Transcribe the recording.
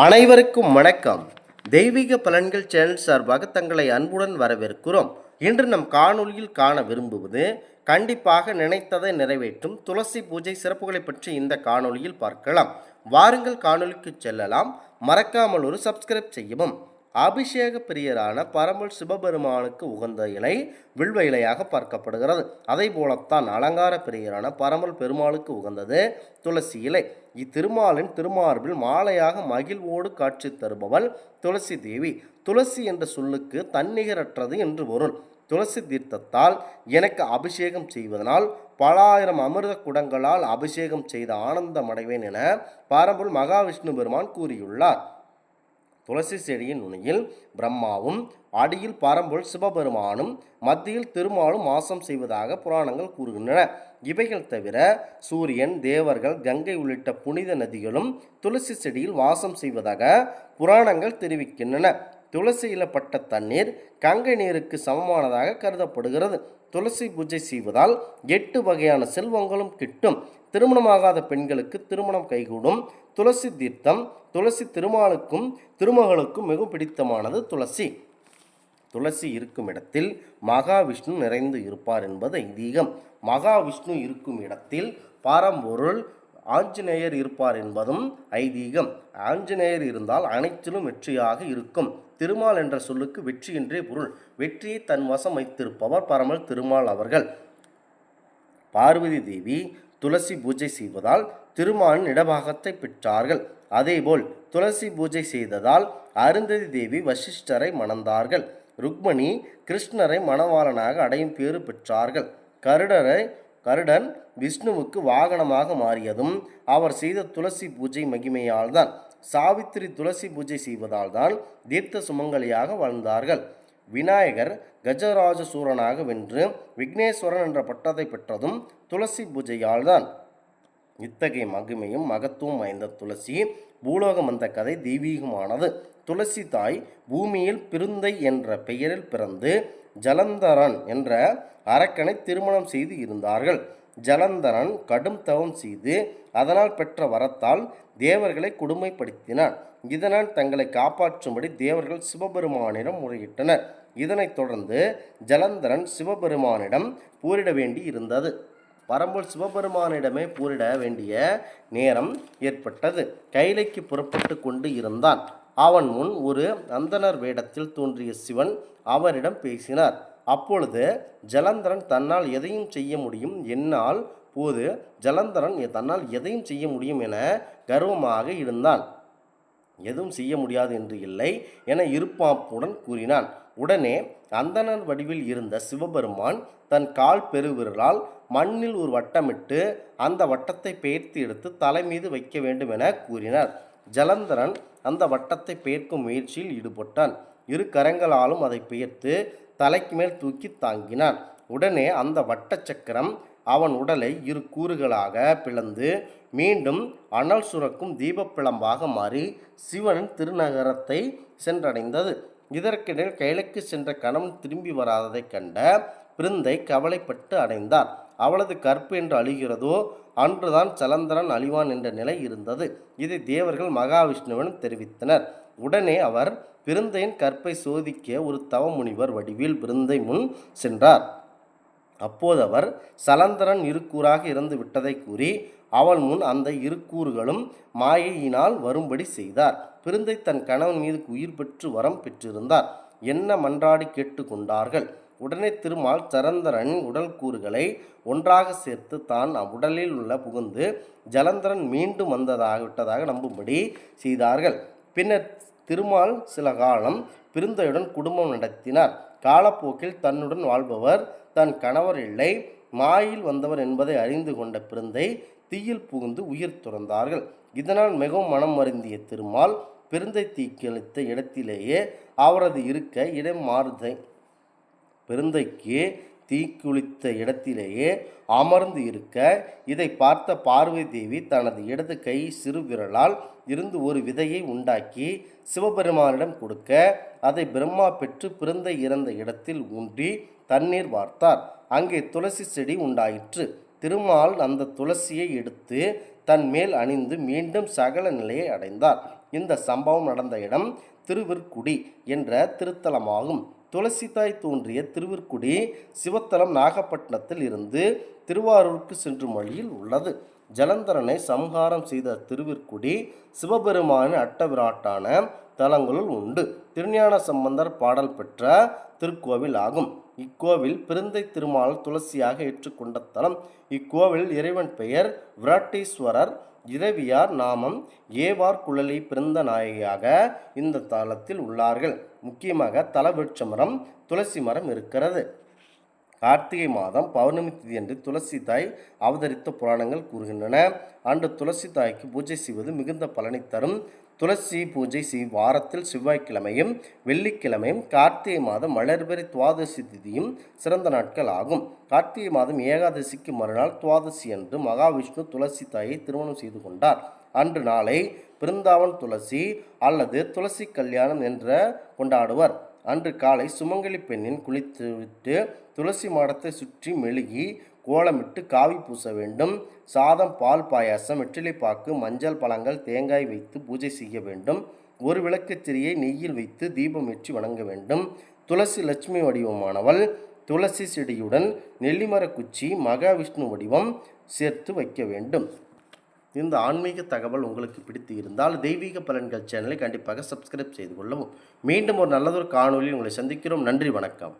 அனைவருக்கும் வணக்கம். தெய்வீக பலன்கள் சேனல் சார்பாக தங்களை அன்புடன் வரவேற்கிறோம். இன்று நம் காணொலியில் காண விரும்புவது கண்டிப்பாக நினைத்ததை நிறைவேற்றும் துளசி பூஜை சிறப்புகளை பற்றி இந்த காணொலியில் பார்க்கலாம். வாருங்கள் காணொலிக்கு செல்லலாம். மறக்காமல் ஒரு சப்ஸ்கிரைப் செய்யவும். அபிஷேக பிரியரான பரமல் சிவபெருமானுக்கு உகந்த இலை வில்வ இலையாக பார்க்கப்படுகிறது. அதே போலத்தான் அலங்கார பிரியரான பரமல் பெருமாளுக்கு உகந்தது துளசி இலை. இத்திருமாலின் திருமார்பில் மாலையாக மகிழ்வோடு காட்சி தருபவள் துளசி தேவி. துளசி என்ற சொல்லுக்கு தன்னிகரற்றது என்று பொருள். துளசி தீர்த்தத்தால் எனக்கு அபிஷேகம் செய்வதனால் பல ஆயிரம் அமிர்த குடங்களால் அபிஷேகம் செய்த ஆனந்தம் அடைவேன் என பாரம்பல் மகாவிஷ்ணு பெருமான் கூறியுள்ளார். துளசி செடியின் நுனியில் பிரம்மாவும் அடியில் பரம்பொருள் சிவபெருமானும் மத்தியில் திருமாலும் வாசம் செய்வதாக புராணங்கள் கூறுகின்றன. இவைகள் தவிர சூரியன் தேவர்கள் கங்கை உள்ளிட்ட புனித நதிகளும் துளசி செடியில் வாசம் செய்வதாக புராணங்கள் தெரிவிக்கின்றன. துளசியில் பட்ட தண்ணீர் கங்கை நீருக்கு சமமானதாக கருதப்படுகிறது. துளசி பூஜை செய்வதால் எட்டு வகையான செல்வங்களும் கிட்டும். திருமணமாகாத பெண்களுக்கு திருமணம் கைகூடும். துளசி தீர்த்தம் துளசி திருமாலுக்கும் திருமகளுக்கும் மிகவும் பிடித்தமானது துளசி. துளசி இருக்கும் இடத்தில் மகாவிஷ்ணு நிறைந்து இருப்பார் என்பது ஐதீகம். மகாவிஷ்ணு இருக்கும் இடத்தில் பாரம்பொருள் ஆஞ்சநேயர் இருப்பார் என்பதும் ஐதீகம். ஆஞ்சநேயர் இருந்தால் அனைத்திலும் வெற்றியாக இருக்கும். திருமால் என்ற சொல்லுக்கு வெற்றி என்றே பொருள். வெற்றியை தன் வசம் வைத்திருப்பவர் பரமல் திருமால் அவர்கள். பார்வதி தேவி துளசி பூஜை செய்வதால் திருமாலின் இடபாகத்தை பெற்றார்கள். அதேபோல் துளசி பூஜை செய்ததால் அருந்ததி தேவி வசிஷ்டரை மணந்தார்கள். ருக்மணி கிருஷ்ணரை மணவாளனாக அடையும் பேறு பெற்றார்கள். கருடரை கருடன் விஷ்ணுவுக்கு வாகனமாக மாறியதும் அவர் செய்த துளசி பூஜை மகிமையால்தான். சாவித்திரி துளசி பூஜை செய்வதால் தான் தீர்த்த சுமங்கலியாக வாழ்ந்தார்கள். விநாயகர் கஜராஜ சூரனாக வென்று விக்னேஸ்வரன் என்ற பட்டத்தை பெற்றதும் துளசி பூஜையால் தான் இத்தகைய மகிமையும் மகத்துவம் வாய்ந்த துளசி பூலோகம் வந்த கதை தெய்வீகமானது. துளசி தாய் பூமியில் பிருந்தை என்ற பெயரில் பிறந்து ஜலந்தரன் என்ற அரக்கனை திருமணம் செய்து இருந்தார்கள். ஜலந்தரன் கடும் தவம் செய்து அதனால் பெற்ற வரத்தால் தேவர்களை கொடுமைப்படுத்தினான். இதனால் தங்களை காப்பாற்றும்படி தேவர்கள் சிவபெருமானிடம் முறையிட்டனர். இதனைத் தொடர்ந்து ஜலந்தரன் சிவபெருமானிடம் போரிட வேண்டி இருந்தது பரம்பூர் சிவபெருமானிடமே போரிட வேண்டிய நேரம் ஏற்பட்டது. கைலைக்கு புறப்பட்டு கொண்டு இருந்தான். அவன் முன் ஒரு அந்தனர் வேடத்தில் தோன்றிய சிவன் அவரிடம் பேசினார். அப்பொழுது ஜலந்தரன் தன்னால் எதையும் செய்ய முடியும் என்னால் போது ஜலந்தரன் தன்னால் எதையும் செய்ய முடியும் என கர்வமாக இருந்தான். எதுவும் செய்ய முடியாது என்று இல்லை என இருப்பாப்புடன் கூறினான். உடனே அந்தணன் வடிவில் இருந்த சிவபெருமான் தன் கால் பெருவிரலால் மண்ணில் ஒரு வட்டமிட்டு அந்த வட்டத்தை பெயர்த்து எடுத்து தலை மீது வைக்க வேண்டும் என கூறினார். ஜலந்தரன் அந்த வட்டத்தை பெயர்க்கும் முயற்சியில் ஈடுபட்டான். இரு கரங்களாலும் அதை பெயர்த்து தலைக்கு மேல் தூக்கி தாங்கினான். உடனே அந்த வட்டச்சக்கரம் அவன் உடலை இரு கூறுகளாக பிளந்து மீண்டும் அனல் சுரக்கும் தீபப்பிளம்பாக மாறி சிவன் திருநகரத்தை சென்றடைந்தது. இதற்கிடையில் கைலைக்கு சென்ற கணவன் திரும்பி வராததைக் கண்ட பிருந்தை கவலைப்பட்டு அடைந்தார். அவளது கற்பு என்று அழிகிறதோ? அன்றுதான் சலந்தரன் அழிவான் என்ற நிலை இருந்தது. இதை தேவர்கள் மகாவிஷ்ணுவிடம் தெரிவித்தனர். உடனே அவர் பிருந்தையின் கற்பை சோதிக்க ஒரு தவமுனிவர் வடிவில் பிருந்தை முன் சென்றார். அப்போது அவர் சலந்தரன் இருக்கூறாக இருந்து விட்டதை கூறி அவள் முன் அந்த இருக்கூறுகளும் மாயையினால் வரும்படி செய்தார். பிருந்தை தன் கணவன் மீது உயிர் பெற்று வரம் பெற்றிருந்தார். என்ன மன்றாடி கேட்டுக்கொண்டார்கள்? உடனே திருமால் சரந்தரன் உடல் கூறுகளை ஒன்றாக சேர்த்து தான் உடலில் உள்ள புகுந்து ஜலந்தரன் மீண்டும் வந்ததாக விட்டதாக நம்பும்படி செய்தார்கள். பின்னர் திருமால் சில காலம் பிருந்தையுடன் குடும்பம் நடத்தினார். காலப்போக்கில் தன்னுடன் வாழ்பவர் தன் கணவர் இல்லை. மாயில் வந்தவர் என்பதை அறிந்து கொண்ட பிருந்தை தீயில் புகுந்து உயிர் துறந்தார்கள். இதனால் மிகவும் மனம் வருந்திய திருமால் பெருந்தை தீக்களித்த இடத்திலேயே அவரது இருக்க இடம் மாறுதை பெருந்தைக்கு தீக்குளித்த இடத்திலேயே அமர்ந்து இருக்க இதை பார்த்த பார்வதி தேவி தனது இடது கை சிறு விரலால் இருந்து ஒரு விதையை உண்டாக்கி சிவபெருமானிடம் கொடுக்க அதை பிரம்மா பெற்று பிறந்த இறந்த இடத்தில் ஊன்றி தண்ணீர் வார்த்தார். அங்கே துளசி செடி உண்டாயிற்று. திருமால் அந்த துளசியை எடுத்து தன் மேல் அணிந்து மீண்டும் சகல நிலையை அடைந்தார். இந்த சம்பவம் நடந்த இடம் திருவிற்குடி என்ற திருத்தலமாகும். துளசிதாய் தோன்றிய திருவிற்குடி சிவத்தலம் நாகப்பட்டினத்தில் இருந்து திருவாரூருக்கு சென்றும் வழியில் உள்ளது. ஜலந்தரனை சம்ஹாரம் செய்த திருவிற்குடி சிவபெருமானின் அட்டவிராட்டான தலங்களுள் உண்டு. திருஞான சம்பந்தர் பாடல் பெற்ற திருக்கோவில் ஆகும். இக்கோவில் பிருந்தை திருமால் துளசியாக ஏற்றுக்கொண்ட தலம். இக்கோவில் இறைவன் பெயர் விராட்டீஸ்வரர். இரவியார் நாமம் ஏவார் குழலி பிறந்த நாயகியாக இந்த தலத்தில் உள்ளார்கள். முக்கியமாக தலவிருட்ச மரம் துளசி மரம் இருக்கிறது. கார்த்திகை மாதம் பௌர்ணமி திதியன்று துளசி தாய் அவதரித்த புராணங்கள் கூறுகின்றன. அன்று துளசி தாய்க்கு பூஜை செய்வது மிகுந்த பலனை தரும். துளசி பூஜை செய் வாரத்தில் செவ்வாய்க்கிழமையும் வெள்ளிக்கிழமையும் கார்த்திகை மாதம் மலர்பெறி துவாதசி திதியும் சிறந்த நாட்கள் ஆகும். கார்த்திகை மாதம் ஏகாதசிக்கு மறுநாள் துவாதசி அன்று மகாவிஷ்ணு துளசி தாயை திருமணம் செய்து கொண்டார். அன்று நாளை பிருந்தாவன் துளசி அல்லது துளசி கல்யாணம் என்ற கொண்டாடுவர். அன்று காலை சுமங்கலி பெண்ணின் குளித்துவிட்டு துளசி மாடத்தை சுற்றி மெழுகி கோலமிட்டு காவி பூச வேண்டும். சாதம் பால் பாயாசம் வெற்றிலைப்பாக்கு மஞ்சள் பழங்கள் தேங்காய் வைத்து பூஜை செய்ய வேண்டும். ஒரு விளக்கத்திரியை நெய்யில் வைத்து தீபம் ஏற்றி வணங்க வேண்டும். துளசி லட்சுமி வடிவமானவள் துளசி செடியுடன் நெல்லிமர குச்சி மகாவிஷ்ணு வடிவம் சேர்த்து வைக்க வேண்டும். இந்த ஆன்மீக தகவல் உங்களுக்கு பிடித்து இருந்தால் தெய்வீக பலன்கள் சேனலை கண்டிப்பாக சப்ஸ்கிரைப் செய்து கொள்ளவும். மீண்டும் ஒரு நல்லதொரு காணொலியில் உங்களை சந்திக்கிறோம். நன்றி வணக்கம்.